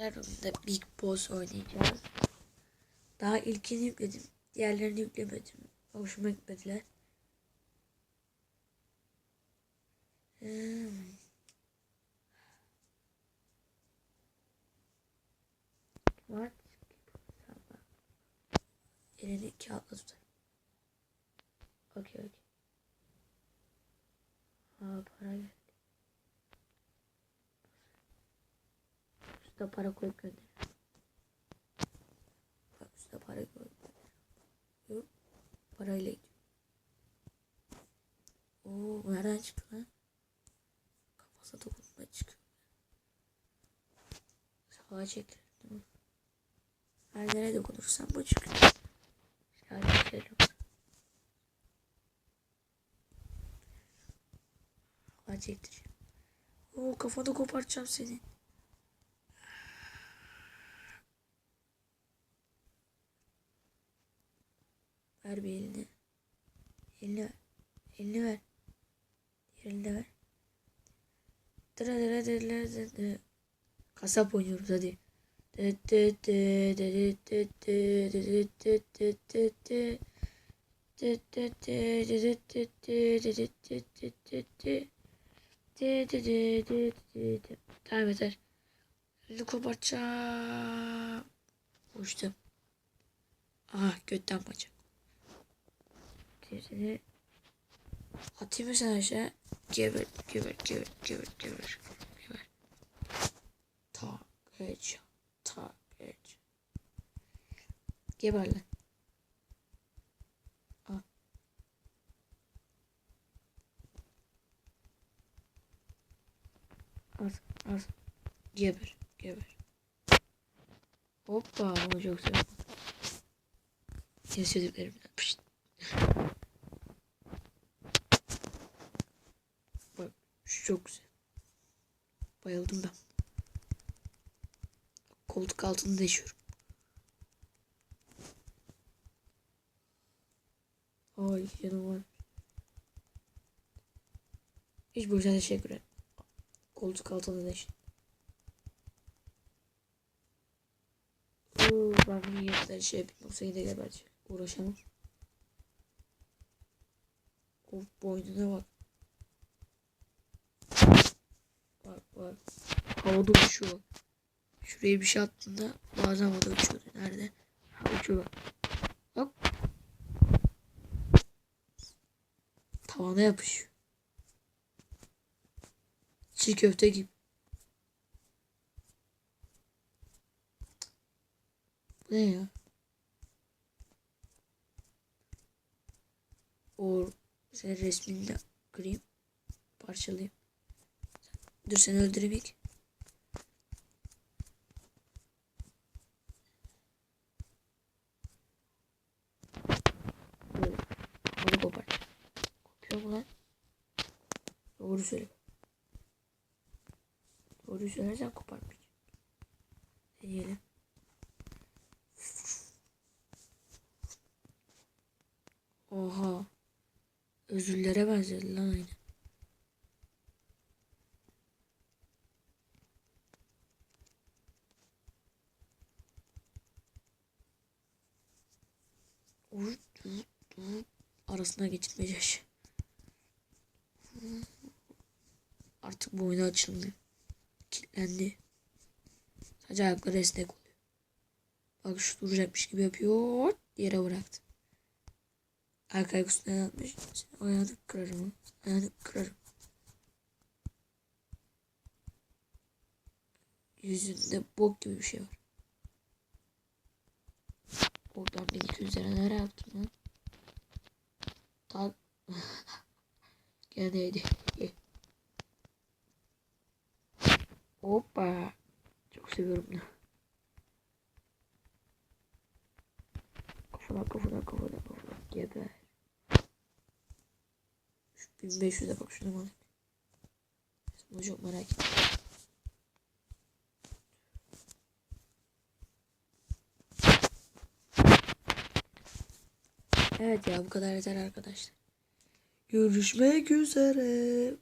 Bölümde Big Boss oynayacağız. Daha ilkini yükledim. Diğerlerini yüklemedim. Hoşuma gitmediler. Hmm. What? Elini kağıtla tutar. Okey okey. Aa para geldi. Üstüne para koyup gönder. Bak üstüne para koyup gönder. Parayla gidiyor. Oo nereden çıktı lan? Kafasına dokunma çıkıyor. Sağa çekilir değil mi? Her nereye dokunursam bu çıkıyor. Sağa çektireceğim. Oo kafanı kopartacağım seni. Ver bir elini. Elini ver. Elini ver. Diğer elini de ver. Dıra dıra dıra dıra dıra. Kasap oynuyoruz hadi. Tamam yeter. Elini kopartacağım. Uçtum. Aha götten bacak. Seni atayım mı sen aşağı? Geber, geber, geber, geber, geber, geber. Tak, geç, tak, geç. Geber lan. Al. Al. Geber, geber. Hoppa, bunu çok seviyorum. Yine söylediklerimden. Pişt. Bak şu çok güzel. Bayıldım ben. Koltuk altında yaşıyorum. Ay canım var. Hiç boşuna teşekkür ederim. Koltuk altında yaşıyorum. Oo, ben bunu yeniden şey yapayım. Yoksa yine gebercek. Uğraşamam. Of boynuna. Bak bak. Havada uçuyor. Şuraya bir şey attığında bazen havada uçuyor. Nerede? Ha uçuyor bak. Hop. Tavana yapışıyor. Çiğ köfte gibi. Bu ne ya? O senin resmini de kırayım. Parçalayayım. Dur seni öldüreyim ilk. Mu lan? Doğru söyle. Doğru söylersen koparmayacağım. Deneyelim. Oha. Özürlere benzedi lan aynı. Arasına geçilmeyecek. Artık boynu açılmıyor. Kilitlendi. Sadece ayakları esnek oluyor. Bak şu duracakmış gibi yapıyor. Yere bıraktı. Arka ayak üstüne yatmış. Ayağını kırarım. Ayağını kırarım. Yüzünde bok gibi bir şey var. Oradan 1200 lira nereye yaptın lan? Tak. Gene Hoppa. Çok seviyorum bunu. Kafana kafana kafana kafana. Geber. Şu 1500'e bak şuna bak. Bunu çok merak ettim. Evet ya bu kadar yeter arkadaşlar. Görüşmek üzere.